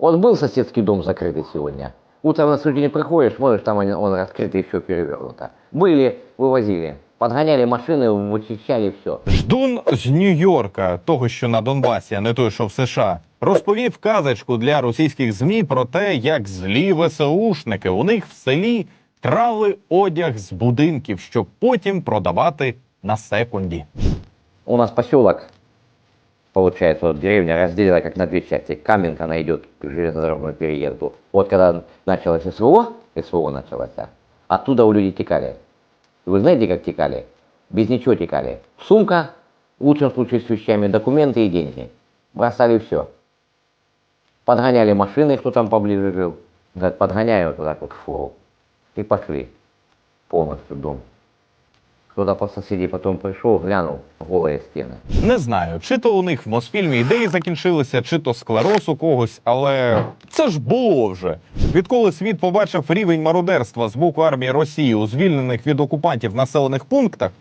Вот был соседский дом закрытый сегодня. Утром на следующий день приходишь, смотришь, там он, он раскрытый, все перевернуто. Были, вывозили. Подгоняли машины, вычищали все. Ждун з Нью-Йорка, того, що на Донбасі, а не той, що в США, розповів казочку для російських змі про те, як злі ВСУшники у них в селі крали одяг з будинків, щоб потім продавати на секунді. У нас поселок, получается, вот деревня разделена как на две части. Каменка, она идет к железнодорожному переезду. Вот когда началось СВО, СВО началось, а, оттуда у людей текали. Вы знаете, как текали? Без ничего текали. Сумка, в лучшем случае с вещами, документы и деньги. Бросали все. Подгоняли машины, кто там поближе жил. Говорят, подгоняют вот так вот фуру. И пошли. Полностью дом. Кто-то по соседей потом пришел, глянул, голые стены. Не знаю, чи то у них в Мосфільмі ідеї закінчилися, чи то склероз у когось, але це ж було вже. Відколи світ побачив рівень мародерства з боку армії Росії у звільнених від окупантів населених пунктах,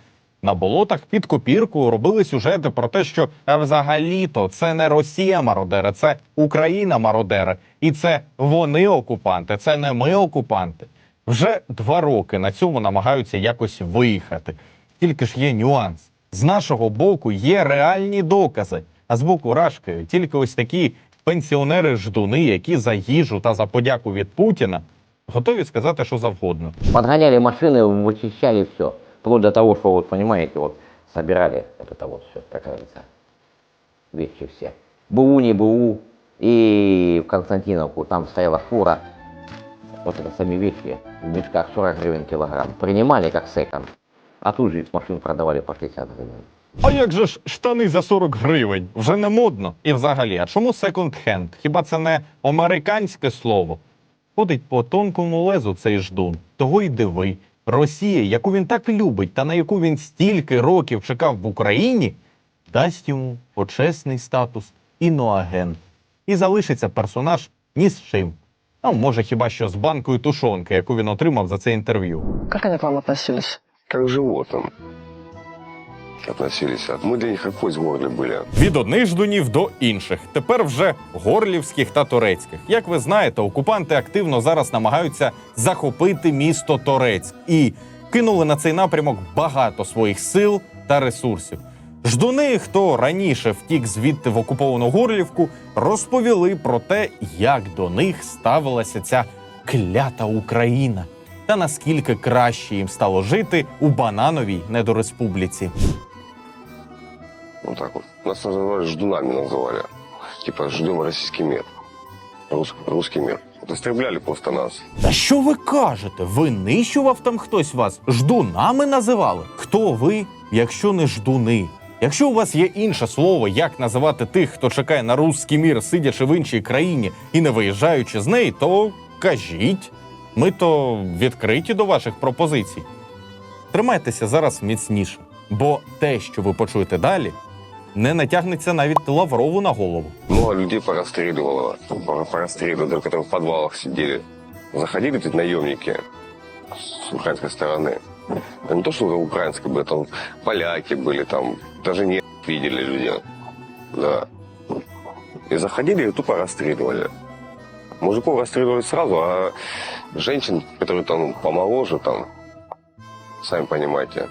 на болотах під копірку робили сюжети про те, що взагалі-то це не Росія мародери, це Україна мародери. І це вони окупанти, це не ми окупанти. Вже два роки на цьому намагаються якось виїхати. Тільки ж є нюанс. З нашого боку є реальні докази, а з боку Рашки тільки ось такі пенсіонери-ждуни, які за їжу та за подяку від Путіна готові сказати, що завгодно. Подгоняли машины, вычищали все. Вплоть до того, что вот, понимаете, вот собирали вот это вот все, как говорится, вещи все. БУ, не БУ. И в Константиновку там стояла фура. Вот это сами вещи в мешках 40 гривен килограмм. Принимали как секонд. А тут же из машин продавали по 60 гривен. А як же ж штани за 40 гривень? Вже не модно. І взагалі, а чому секонд-хенд? Хіба це не американське слово? Ходить по тонкому лезу цей ждун. Того й диви. Росія, яку він так любить, та на яку він стільки років чекав в Україні, дасть йому почесний статус іноагент. І залишиться персонаж ні з чим. А може хіба що з банкою тушонки, яку він отримав за це інтерв'ю. Как они к вам относились? как к животным относились. Мы для них как кость в горле были. Від одних ждунів до інших, тепер вже горлівських та турецьких. Як ви знаєте, окупанти активно зараз намагаються захопити місто Торецьк і кинули на цей напрямок багато своїх сил та ресурсів. Ждуни, хто раніше втік звідти в окуповану Горлівку, розповіли про те, як до них ставилася ця клята Україна, та наскільки краще їм стало жити у банановій недореспубліці. Вот так вот. Нас называли ждунами называли. Типа ждем российский мир. Рус- русский мир. Вот истребляли просто нас. Та що ви кажете? Винищував там хтось вас? Ждунами називали? Хто ви, якщо не ждуни? Якщо у вас є інше слово, як називати тих, хто чекає на русський мір, сидячи в іншій країні і не виїжджаючи з неї, то кажіть. Ми то відкриті до ваших пропозицій. Тримайтеся зараз міцніше, бо те, що ви почуєте далі, не натягнеться навіть Лаврову на голову. Много людей порастреливало. Пора- Порастреливали, которые в подвалах сидели. Заходили тут наемники с украинской стороны. Да не то, что украинской были, там поляки были, там даже не видели люди. Да. И заходили и тупо расстреливали. Мужиков расстреливали сразу, а женщин, которые там помоложе, там, сами понимаете.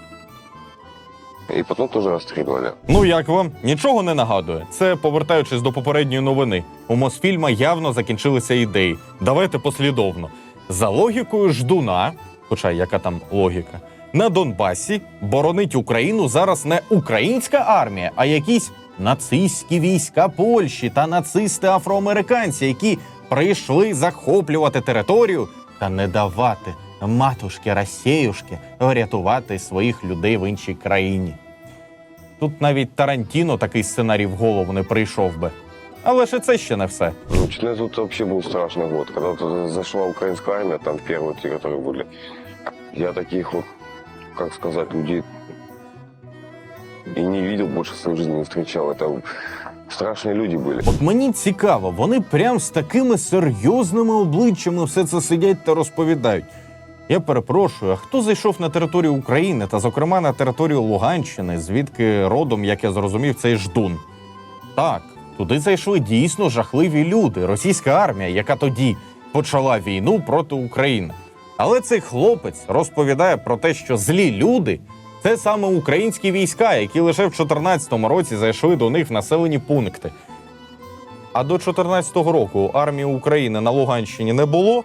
И потом тоже расстреливали. Ну як вам? Нічого не нагадує. Це повертаючись до попередньої новини. У Мосфільма явно закінчилися ідеї. Давайте послідовно. За логікою ждуна, хоча яка там логіка, на Донбасі боронить Україну зараз не українська армія, а якісь нацистські війська Польщі та нацисти афроамериканці, які прийшли захоплювати територію та не давати матушки Росіюшки врятувати своїх людей в іншій країні. Тут навіть Тарантіно такий сценарій в голову не прийшов би. Але ж і це ще не все. Ну, 14 вообще был страшный год. Когда вот зашла украинская армия, там первые те, которые были. Я таких вот, как сказать, людей и не видел больше в своей жизни, не встречал. Это страшные люди были. От мені цікаво, вони прям з такими серйозними обличчями все це сидять та розповідають. Я перепрошую, а хто зайшов на територію України та, зокрема, на територію Луганщини, звідки родом, як я зрозумів, цей ждун? Так, туди зайшли дійсно жахливі люди, російська армія, яка тоді почала війну проти України. Але цей хлопець розповідає про те, що злі люди це саме українські війська, які лише в 2014 році зайшли до них в населені пункти. А до 2014 року армії України на Луганщині не було.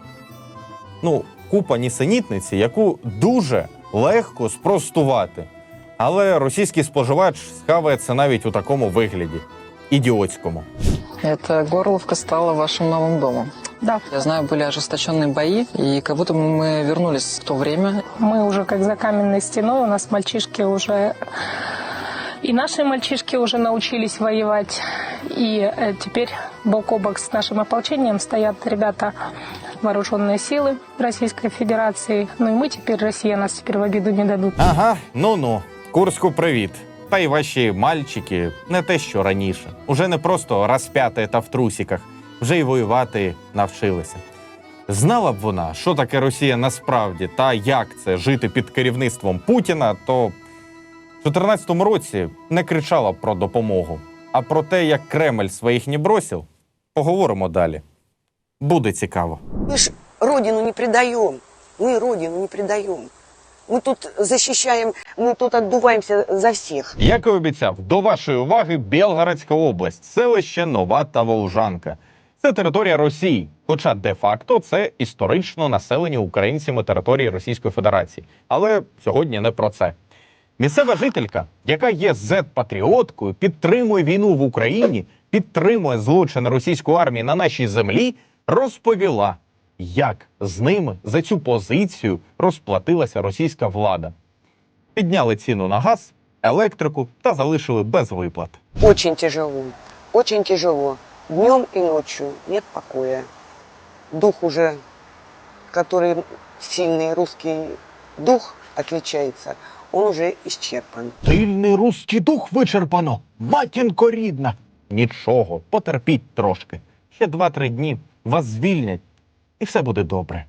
Ну, купа нісенітниці, яку дуже легко спростувати. Але російський споживач схаває це навіть у такому вигляді ідіотському. Это Горловка стала вашим новым домом. Да, Я знаю, были ожесточенные бои, и как будто бы мы вернулись в то время. мы уже как за каменной стеной, у нас мальчишки уже... И наши мальчишки уже научились воевать. И э, теперь бок о бок с нашим ополчением стоят ребята вооруженные силы Российской Федерации. Ну и мы теперь, Россия нас теперь в обиду не дадут. Ага, ну ну, Курську привіт. Та й ваші мальчики не те, що раніше. Уже не просто розп'яти та в трусіках, вже й воювати навчилися. Знала б вона, що таке Росія насправді та як це жити під керівництвом Путіна, то в 2014 році не кричала б про допомогу. А про те, як Кремль своїх не бросив, поговоримо далі. Буде цікаво. Мы ж родину не предаем. Мы родину не предаем. Мы тут защищаем, мы тут отдуваемся за всех. Як і обіцяв, до вашої уваги Білгородська область, селище Нова та Волжанка. Це територія Росії, хоча де-факто це історично населені українцями території Російської Федерації. Але сьогодні не про це. Місцева жителька, яка є зет-патріоткою, підтримує війну в Україні, підтримує злочини російської армії на нашій землі, розповіла, як з ними за цю позицію розплатилася російська влада. Підняли ціну на газ, електрику та залишили без виплат. Очень тяжело. Очень тяжело. Днем и ночью нет покоя. Дух уже, который сильный русский дух отличается, он уже исчерпан. Сильний руський дух вичерпано. Матінко рідна. Нічого, потерпіть трошки. Ще два-три дні вас звільнять, і все буде добре.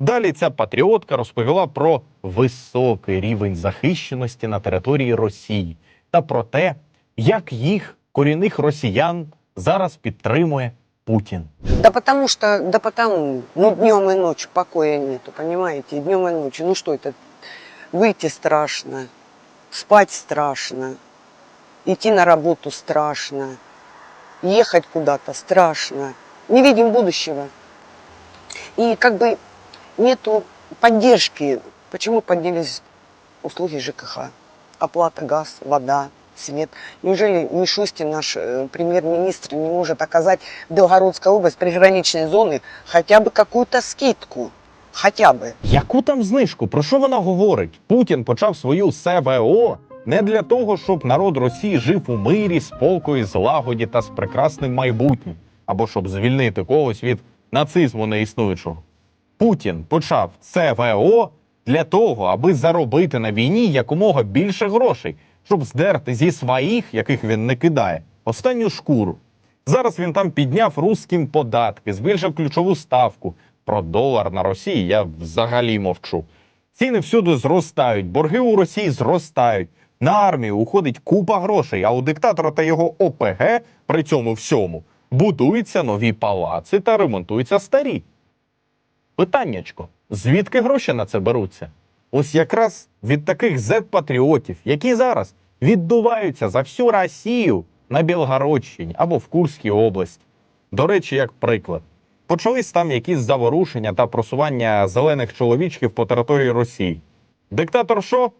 Далі ця патріотка розповіла про високий рівень захищеності на території Росії та про те, як їх корінних росіян зараз підтримує Путін. Да потому что, да потому, ну днем и ночью покоя нету, понимаете, и днем и ночью. Ну что это, выйти страшно, спать страшно, идти на работу страшно, ехать куда-то страшно. Не видим будущего. И как бы нету поддержки. Почему поднялись услуги ЖКХ? Оплата газ, вода, свет. Неужели Мишустин, наш э, премьер-министр, не может оказать Белгородской область приграничной зоны хотя бы какую-то скидку? Хотя бы. Яку там знижку? Про що вона говорить? Путін почав свою СВО не для того, щоб народ Росії жив у мирі, спокої, злагоді та з прекрасним майбутнім, або щоб звільнити когось від нацизму неіснуючого. Путін почав СВО для того, аби заробити на війні якомога більше грошей, щоб здерти зі своїх, яких він не кидає, останню шкуру. Зараз він там підняв русським податки, збільшив ключову ставку. Про долар на Росії я взагалі мовчу. Ціни всюди зростають, борги у Росії зростають. На армію уходить купа грошей, а у диктатора та його ОПГ при цьому всьому будуються нові палаци та ремонтуються старі. Питаннячко, звідки гроші на це беруться? Ось якраз від таких зет-патріотів, які зараз віддуваються за всю Росію на Білгородщині або в Курській області. До речі, як приклад, почались там якісь заворушення та просування зелених чоловічків по території Росії. Диктатор що?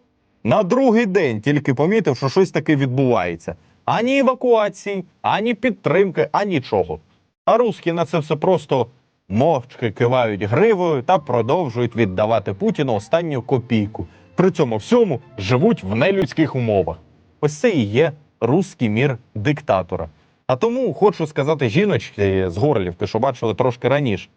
На другий день тільки помітив, що щось таке відбувається. Ані евакуації, ані підтримки, а нічого. А русські на це все просто мовчки кивають гривою та продовжують віддавати Путіну останню копійку. При цьому всьому живуть в нелюдських умовах. Ось це і є руський мір диктатора. А тому хочу сказати жіночці з Горлівки, що бачили трошки раніше.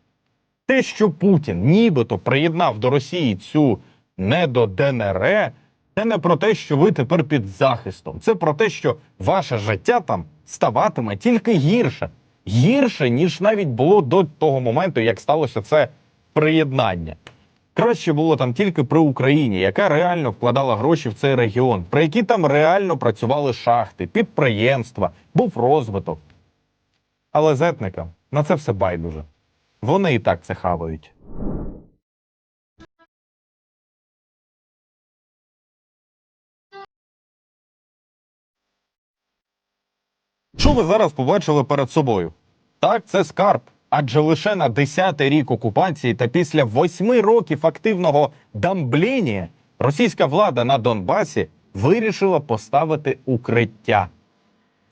Те, що Путін нібито приєднав до Росії цю недо ДНР, це не про те, що ви тепер під захистом. Це про те, що ваше життя там ставатиме тільки гірше. Гірше, ніж навіть було до того моменту, як сталося це приєднання. Краще було там тільки при Україні, яка реально вкладала гроші в цей регіон, при які там реально працювали шахти, підприємства, був розвиток. Але зетникам на це все байдуже. Вони і так це хавають. Що ви зараз побачили перед собою? Так, це скарб. Адже лише на 10-й рік окупації та після восьми років активного дамбління російська влада на Донбасі вирішила поставити укриття.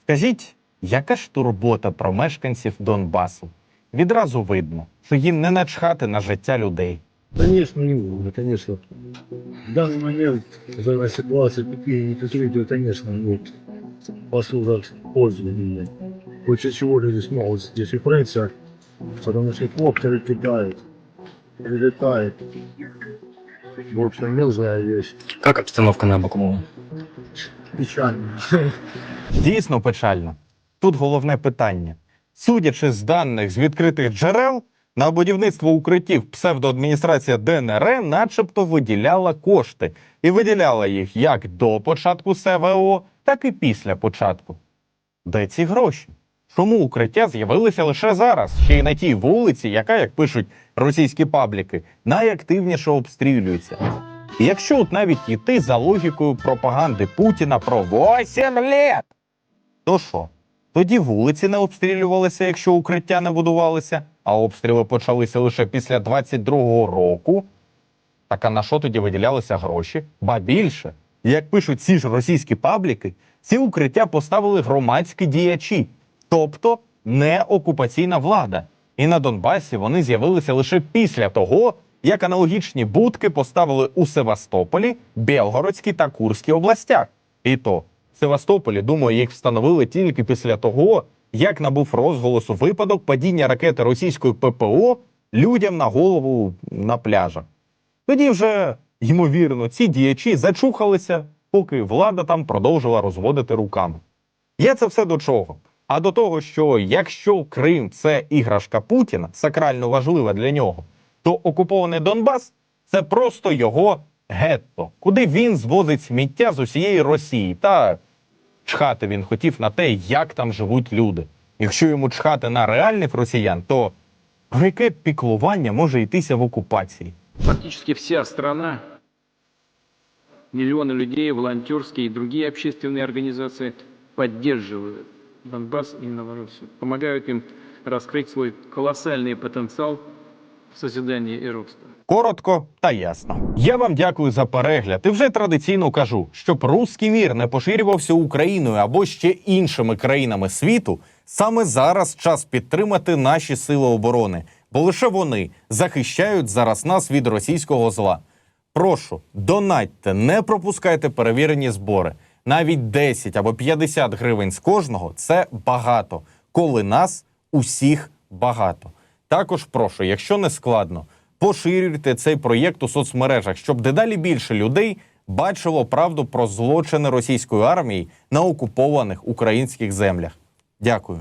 Скажіть, яка ж турбота про мешканців Донбасу? Відразу видно, що їм не начхати на життя людей. Конечно, не буду, конечно. В данный момент, за ситуация такие не послужат пользу мне. После чего люди смогут здесь укрыться, потому что коптеры кидают, прилетает. В общем, мелкая вещь. Как обстановка на Бакумова? Печально. Дійсно печально. Тут головне питання. Судячи з даних з відкритих джерел, на будівництво укриттів псевдоадміністрація ДНР начебто виділяла кошти і виділяла їх як до початку СВО, так і після початку. Де ці гроші? Чому укриття з'явилися лише зараз, ще й на тій вулиці, яка, як пишуть російські пабліки, найактивніше обстрілюється? І якщо от навіть йти за логікою пропаганди Путіна про 8 літ, то що? Тоді вулиці не обстрілювалися, якщо укриття не будувалися, а обстріли почалися лише після 22-го року. Так а на що тоді виділялися гроші? Ба більше, як пишуть ці ж російські пабліки, ці укриття поставили громадські діячі, тобто не окупаційна влада. І на Донбасі вони з'явилися лише після того, як аналогічні будки поставили у Севастополі, Белгородській та Курській областях. І то в Севастополі, думаю, їх встановили тільки після того, як набув розголосу випадок падіння ракети російської ППО людям на голову на пляжах. Тоді вже, ймовірно, ці діячі зачухалися, поки влада там продовжила розводити руками. Я це все до чого? А до того, що якщо Крим це іграшка Путіна, сакрально важлива для нього, то окупований Донбас це просто його гетто, куди він звозить сміття з усієї Росії. Та чхати він хотів на те, як там живуть люди. Якщо йому чхати на реальних росіян, то про яке піклування може йтися в окупації? Фактически вся страна, миллионы людей, волонтерские и другие общественные организации поддерживают Донбасс и Новороссию, помогают им раскрыть свой колоссальный потенциал в созидании и росте. Коротко та ясно. Я вам дякую за перегляд. І вже традиційно кажу, щоб руський мір не поширювався Україною або ще іншими країнами світу. Саме зараз час підтримати наші сили оборони, бо лише вони захищають зараз нас від російського зла. Прошу, донатьте, не пропускайте перевірені збори. Навіть 10 або 50 гривень з кожного це багато, коли нас усіх багато. Також прошу, якщо не складно, поширюйте цей проєкт у соцмережах, щоб дедалі більше людей бачило правду про злочини російської армії на окупованих українських землях. Дякую.